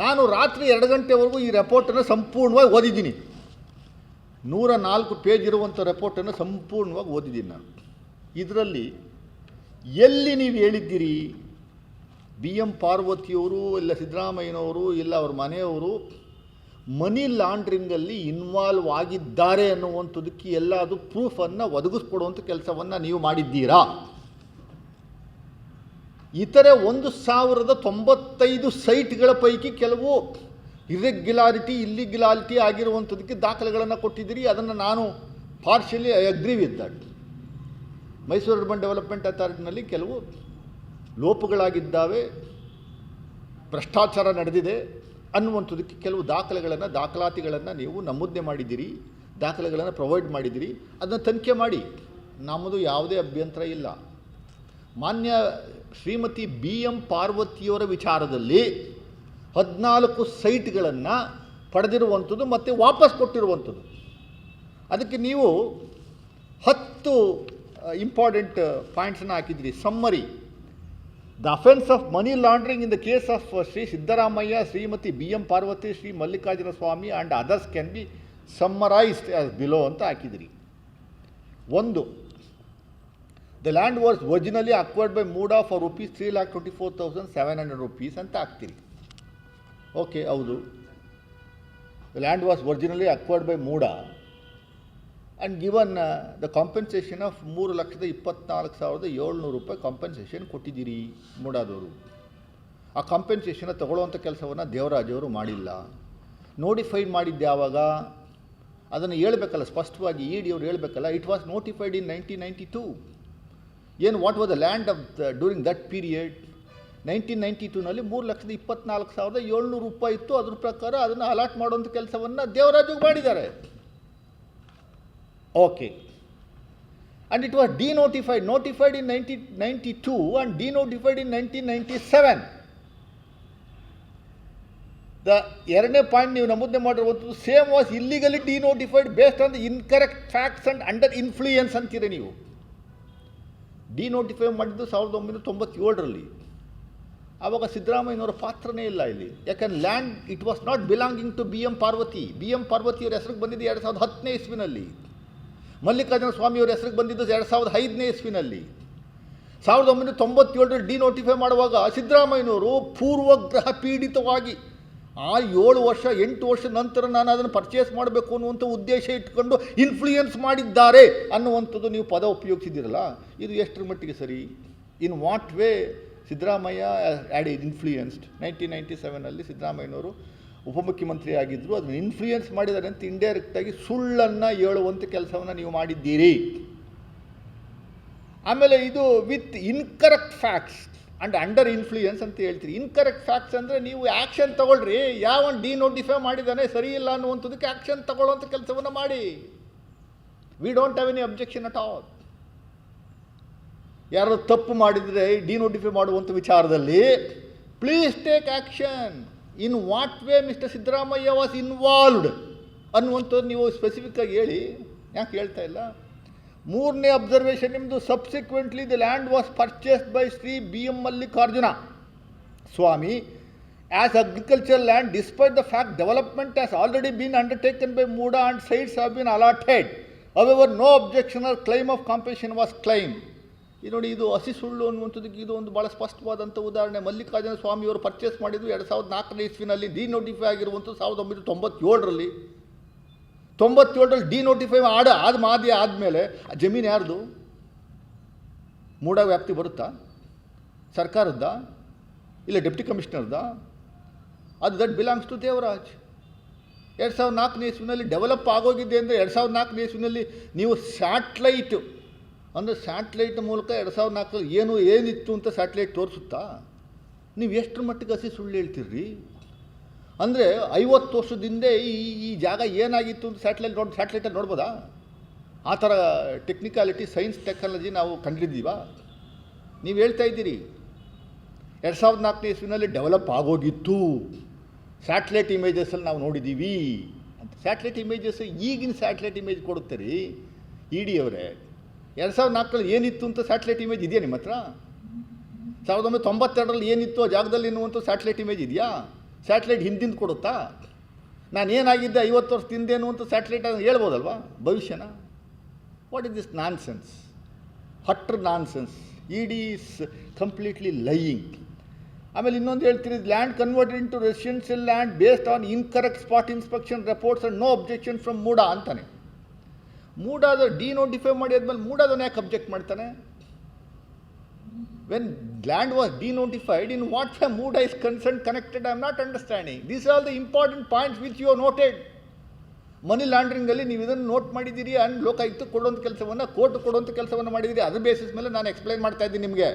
ನಾನು ರಾತ್ರಿ ಎರಡು ಗಂಟೆವರೆಗೂ ಈ ರೆಪೋರ್ಟನ್ನು ಸಂಪೂರ್ಣವಾಗಿ ಓದಿದ್ದೀನಿ. ನೂರ ನಾಲ್ಕು ಪೇಜ್ ಇರುವಂಥ ರೆಪೋರ್ಟನ್ನು ಸಂಪೂರ್ಣವಾಗಿ ಓದಿದ್ದೀನಿ ನಾನು. ಇದರಲ್ಲಿ ಎಲ್ಲಿ ನೀವು ಹೇಳಿದ್ದೀರಿ? ಬಿ ಎಂ ಪಾರ್ವತಿಯವರು ಇಲ್ಲ ಸಿದ್ದರಾಮಯ್ಯನವರು ಇಲ್ಲ ಅವ್ರ ಮನೆಯವರು ಮನಿ ಲಾಂಡ್ರಿಂಗಲ್ಲಿ ಇನ್ವಾಲ್ವ್ ಆಗಿದ್ದಾರೆ ಅನ್ನುವಂಥದ್ದಕ್ಕೆ ಎಲ್ಲ ಅದು ಪ್ರೂಫನ್ನು ಒದಗಿಸ್ಕೊಡುವಂಥ ಕೆಲಸವನ್ನು ನೀವು ಮಾಡಿದ್ದೀರಾ? ಇತರೆ ಒಂದು ಸಾವಿರದ ತೊಂಬತ್ತೈದು ಸೈಟ್ಗಳ ಪೈಕಿ ಕೆಲವು ಇರೆಗ್ಯುಲಾರಿಟಿ ಇಲ್ಲಿಗ್ಯುಲಾರಿಟಿ ಆಗಿರುವಂಥದ್ದಕ್ಕೆ ದಾಖಲೆಗಳನ್ನು ಕೊಟ್ಟಿದ್ದೀರಿ. ಅದನ್ನು ನಾನು partially agree with Mysuru urban development ಅಥಾರಿಟಿನಲ್ಲಿ ಕೆಲವು ಲೋಪಗಳಾಗಿದ್ದಾವೆ, ಭ್ರಷ್ಟಾಚಾರ ನಡೆದಿದೆ ಅನ್ನುವಂಥದ್ದಕ್ಕೆ ಕೆಲವು ದಾಖಲೆಗಳನ್ನು, ದಾಖಲಾತಿಗಳನ್ನು ನೀವು ನಮೂದನೆ ಮಾಡಿದ್ದೀರಿ, ದಾಖಲೆಗಳನ್ನು ಪ್ರೊವೈಡ್ ಮಾಡಿದ್ದೀರಿ. ಅದನ್ನು ತನಿಖೆ ಮಾಡಿ. ನಮ್ಮದು ಯಾವುದೇ ಅಭ್ಯಂತರ ಇಲ್ಲ. ಮಾನ್ಯ ಶ್ರೀಮತಿ ಬಿ ಎಂ ಪಾರ್ವತಿಯವರ ವಿಚಾರದಲ್ಲಿ ಹದಿನಾಲ್ಕು ಸೈಟ್ಗಳನ್ನು ಪಡೆದಿರುವಂಥದ್ದು ಮತ್ತು ವಾಪಸ್ ಕೊಟ್ಟಿರುವಂಥದ್ದು. ಅದಕ್ಕೆ ನೀವು ಹತ್ತು ಇಂಪಾರ್ಟೆಂಟ್ ಪಾಯಿಂಟ್ಸನ್ನು ಹಾಕಿದ್ರಿ. Summary the offence of money laundering in the case of Shri Siddaramaiah Shrimati B M Parvathi Shri Mallikarjuna Swamy and others can be summarized as below ಅಂತ ಹಾಕಿದಿರಿ. ಒಂದು the land was originally acquired by MUDA of rupees three lakh twenty four thousand seven hundred rupees ಅಂತ ಹಾಕ್ತೀರಿ okay ಹೌದು the land was originally acquired by MUDA and given the compensation of ಮೂರು ಲಕ್ಷದ ಇಪ್ಪತ್ನಾಲ್ಕು ಸಾವಿರದ ಏಳ್ನೂರು ರೂಪಾಯಿ ಕಾಂಪೆನ್ಸೇಷನ್ ಕೊಟ್ಟಿದ್ದೀರಿ ಮೂಡಾದವರು ಆ ಕಾಂಪೆನ್ಸೇಷನ್ ತಗೊಳ್ಳುವಂಥ ಕೆಲಸವನ್ನು ದೇವರಾಜವರು ಮಾಡಿಲ್ಲ. ನೋಟಿಫೈಡ್ ಮಾಡಿದ್ದು ಯಾವಾಗ ಅದನ್ನು ಹೇಳ್ಬೇಕಲ್ಲ, ಸ್ಪಷ್ಟವಾಗಿ ಇ ಡಿ ಅವ್ರು ಹೇಳ್ಬೇಕಲ್ಲ it was notified in nineteen ninety two ಏನು what was the land of the during that period nineteen ninety ಟೂನಲ್ಲಿ ಮೂರು ಲಕ್ಷದ ಇಪ್ಪತ್ನಾಲ್ಕು ಸಾವಿರದ ಏಳ್ನೂರು ರೂಪಾಯಿ ಇತ್ತು. ಅದ್ರ ಪ್ರಕಾರ ಅದನ್ನು ಅಲಾಟ್ ಮಾಡುವಂಥ ಕೆಲಸವನ್ನು ದೇವರಾಜು ಮಾಡಿದ್ದಾರೆ. Okay and it was denotified notified in ninety ninety two and denotified in nineteen ninety seven the ಎರಡನೇ ಪಾಯಿಂಟ್ ನೀವು ನಮೂದನೆ ಮಾಡಿರುವಂಥದ್ದು same was ಇಲ್ಲಿಗಲಿ denotified based on the incorrect facts and under influence ಅಂತೀರಿ ನೀವು. ಡಿನೋಟಿಫೈ ಮಾಡಿದ್ದು ಸಾವಿರದ ಒಂಬೈನೂರ ತೊಂಬತ್ತೇಳರಲ್ಲಿ. ಆವಾಗ ಸಿದ್ದರಾಮಯ್ಯನವರ ಪಾತ್ರನೇ ಇಲ್ಲ ಇಲ್ಲಿ. ಯಾಕಂದ್ರೆ land it was not belonging to B M Parvathi B M ಪಾರ್ವತಿಯವರ ಹೆಸರಿಗೆ ಬಂದಿದ್ದು ಎರಡು ಸಾವಿರದ ಹತ್ತನೇ ಇಸ್ವಿನಲ್ಲಿ. ಮಲ್ಲಿಕಾರ್ಜುನ ಸ್ವಾಮಿಯವರ ಹೆಸರಿಗೆ ಬಂದಿದ್ದು ಎರಡು ಸಾವಿರದ ಐದನೇ ಇಸ್ವಿನಲ್ಲಿ. ಸಾವಿರದ ಒಂಬೈನೂರ ತೊಂಬತ್ತೇಳರಲ್ಲಿ ಡಿನೋಟಿಫೈ ಮಾಡುವಾಗ ಸಿದ್ದರಾಮಯ್ಯನವರು ಪೂರ್ವಗ್ರಹ ಪೀಡಿತವಾಗಿ ಆ ಏಳು ವರ್ಷ, ಎಂಟು ವರ್ಷ ನಂತರ ನಾನು ಅದನ್ನು ಪರ್ಚೇಸ್ ಮಾಡಬೇಕು ಅನ್ನುವಂಥ ಉದ್ದೇಶ ಇಟ್ಕೊಂಡು ಇನ್ಫ್ಲೂಯೆನ್ಸ್ ಮಾಡಿದ್ದಾರೆ ಅನ್ನುವಂಥದ್ದು ನೀವು ಪದ ಉಪಯೋಗಿಸಿದ್ದೀರಲ್ಲ, ಇದು ಎಷ್ಟರ ಮಟ್ಟಿಗೆ ಸರಿ? In what way Siddaramaiah had influenced nineteen ninety ಸೆವೆನಲ್ಲಿ ಸಿದ್ದರಾಮಯ್ಯನವರು ಉಪಮುಖ್ಯಮಂತ್ರಿ ಆಗಿದ್ದರು ಅದನ್ನು ಇನ್ಫ್ಲೂಯೆನ್ಸ್ ಮಾಡಿದ್ದಾರೆ ಅಂತ ಇಂಡೈರೆಕ್ಟಾಗಿ ಸುಳ್ಳನ್ನು ಹೇಳುವಂಥ ಕೆಲಸವನ್ನು ನೀವು ಮಾಡಿದ್ದೀರಿ. ಆಮೇಲೆ ಇದು with incorrect facts and under influence ಅಂತ ಹೇಳ್ತೀರಿ. ಇನ್ಕರೆಕ್ಟ್ ಫ್ಯಾಕ್ಟ್ಸ್ ಅಂದರೆ ನೀವು ಆ್ಯಕ್ಷನ್ ತಗೊಳ್ರಿ. ಯಾವ ಡಿ ನೋಟಿಫೈ ಮಾಡಿದ್ದಾನೆ ಸರಿ ಇಲ್ಲ ಅನ್ನುವಂಥದ್ದಕ್ಕೆ ಆ್ಯಕ್ಷನ್ ತಗೊಳ್ಳೋಂಥ ಕೆಲಸವನ್ನು ಮಾಡಿ. We don't have any objection at all ಯಾರು ತಪ್ಪು ಮಾಡಿದರೆ ಡಿ ನೋಟಿಫೈ ಮಾಡುವಂಥ ವಿಚಾರದಲ್ಲಿ please take action in what way mister Siddaramaiah was involved ಅನ್ನುವಂಥದ್ದು ನೀವು ಸ್ಪೆಸಿಫಿಕ್ಕಾಗಿ ಹೇಳಿ. ಯಾಕೆ ಹೇಳ್ತಾ ಇಲ್ಲ? ಮೂರನೇ ಅಬ್ಸರ್ವೇಷನ್ ನಿಮ್ಮದು subsequently the land was purchased by Shri B M Mallikarjuna Swamy as agriculture land despite the fact development has already been undertaken by MUDA and sites have been allotted however no objection or claim of competition was claim ಈ ನೋಡಿ ಇದು ಹಸಿ ಸುಳ್ಳು ಅನ್ನುವಂಥದ್ದಕ್ಕೆ ಇದು ಒಂದು ಭಾಳ ಸ್ಪಷ್ಟವಾದಂಥ ಉದಾಹರಣೆ. ಮಲ್ಲಿಕಾರ್ಜುನ ಸ್ವಾಮಿಯವರು ಪರ್ಚೇಸ್ ಮಾಡಿದ್ದು ಎರಡು ಸಾವಿರದ ನಾಲ್ಕನೇ ಇಸ್ವಿನಲ್ಲಿ ಡಿನೋಟಿಫೈ ಆಗಿರುವಂಥದ್ದು ಸಾವಿರದ ಒಂಬೈನೂರ ತೊಂಬತ್ತೇಳರಲ್ಲಿ. ತೊಂಬತ್ತೇಳರಲ್ಲಿ ಡಿ ನೋಟಿಫೈ ಆಡ ಆದ ಮಾದಿ ಆದಮೇಲೆ ಜಮೀನು ಯಾರ್ದು? ಮೂಡ ವ್ಯಾಪ್ತಿ ಬರುತ್ತಾ? ಸರ್ಕಾರದ್ದ? ಇಲ್ಲ ಡೆಪ್ಟಿ ಕಮಿಷನರ್ದ? ಅದು ದಟ್ ಬಿಲಾಂಗ್ಸ್ ಟು ದೇವರಾಜ್. ಎರಡು ಸಾವಿರದ ನಾಲ್ಕನೇ ಇಸ್ವಿನಲ್ಲಿ ಡೆವಲಪ್ ಆಗೋಗಿದೆ ಅಂದರೆ ಎರಡು ಸಾವಿರದ ನಾಲ್ಕನೇ ಇಸ್ವಿನಲ್ಲಿ ನೀವು ಸ್ಯಾಟ್ಲೈಟ್ ಅಂದರೆ ಸ್ಯಾಟ್ಲೈಟ್ ಮೂಲಕ ಎರಡು ಸಾವಿರದ ನಾಲ್ಕರಲ್ಲಿ ಏನು ಏನಿತ್ತು ಅಂತ ಸ್ಯಾಟ್ಲೈಟ್ ತೋರಿಸುತ್ತಾ? ನೀವು ಎಷ್ಟರ ಮಟ್ಟಿಗೆ ಹಸಿ ಸುಳ್ಳು ಹೇಳ್ತೀರ್ರಿ? ಅಂದರೆ ಐವತ್ತು ವರ್ಷದಿಂದ ಈ ಈ ಜಾಗ ಏನಾಗಿತ್ತು ಅಂತ ಸ್ಯಾಟಲೈಟ್ ನೋಡಿ ಸ್ಯಾಟಲೈಟಲ್ಲಿ ನೋಡ್ಬೋದಾ? ಆ ಥರ ಟೆಕ್ನಿಕಾಲಿಟಿ ಸೈನ್ಸ್ ಟೆಕ್ನಾಲಜಿ ನಾವು ಕಂಡಿದ್ದೀವಾ? ನೀವು ಹೇಳ್ತಾ ಇದ್ದೀರಿ. ಎರಡು ಸಾವಿರದ ನಾಲ್ಕನೇ ಇಸ್ವಿನಲ್ಲಿ ಡೆವಲಪ್ ಆಗೋಗಿತ್ತು. ಸ್ಯಾಟಲೈಟ್ ಇಮೇಜಸ್ಸಲ್ಲಿ ನಾವು ನೋಡಿದ್ದೀವಿ. ಅಂತ ಸ್ಯಾಟ್ಲೈಟ್ ಇಮೇಜಸ್ ಈಗಿನ ಸ್ಯಾಟ್ಲೈಟ್ ಇಮೇಜ್ ಕೊಡುತ್ತೆ ರೀ ಇ ಡಿ ಅವರೇ. ಎರಡು ಸಾವಿರದ ನಾಲ್ಕರಲ್ಲಿ ಏನಿತ್ತು ಅಂತ ಸ್ಯಾಟ್ಲೈಟ್ ಇಮೇಜ್ ಇದೆಯಾ ನಿಮ್ಮ ಹತ್ರ? ಸಾವಿರದ ಒಂಬೈನೂರ ತೊಂಬತ್ತೆರಡರಲ್ಲಿ ಏನಿತ್ತು ಆ ಜಾಗದಲ್ಲಿ ಎನ್ನುವಂಥ ಸ್ಯಾಟ್ಲೈಟ್ ಇಮೇಜ್ ಇದೆಯಾ? ಸ್ಯಾಟಲೈಟ್ ಹಿಂದಿಂದ ಕೊಡುತ್ತಾ? ನಾನು ಏನಾಗಿದ್ದೆ ಐವತ್ತು ವರ್ಷ ತಿಂದೇನು ಅಂತ ಸ್ಯಾಟಲೈಟ್ ಅದನ್ನು ಹೇಳ್ಬೋದಲ್ವಾ? ಭವಿಷ್ಯನ? What is this nonsense utter nonsense ED is completely lying ಆಮೇಲೆ ಇನ್ನೊಂದು ಹೇಳ್ತೀರಿ land converted into residential land based on incorrect spot inspection reports and no objection from MUDA ಅಂತಾನೆ. ಮೂಡಾದ ಡಿ ನೋಟಿಫೈ ಮಾಡಿ ಆದಮೇಲೆ ಮೂಡಾದನ್ನು ಯಾಕೆ ಅಬ್ಜೆಕ್ಟ್ ಮಾಡ್ತಾನೆ? When land was denotified in what ಫೆ MUDA is concern connected I am not understanding these are the important points which you noted money ಲಾಂಡ್ರಿಂಗಲ್ಲಿ ನೀವು ಇದನ್ನು note ಮಾಡಿದ್ದೀರಿ ಆ್ಯಂಡ್ ಲೋಕಾಯುಕ್ತ ಕೊಡೋಂಥ ಕೆಲಸವನ್ನು ಕೋರ್ಟ್ ಕೊಡುವಂಥ ಕೆಲಸವನ್ನು ಮಾಡಿದ್ದೀರಿ, ಅದ್ರ ಬೇಸಿಸ್ ಮೇಲೆ ನಾನು ಎಕ್ಸ್ಪ್ಲೈನ್ ಮಾಡ್ತಾ ಇದ್ದೀನಿ ನಿಮಗೆ.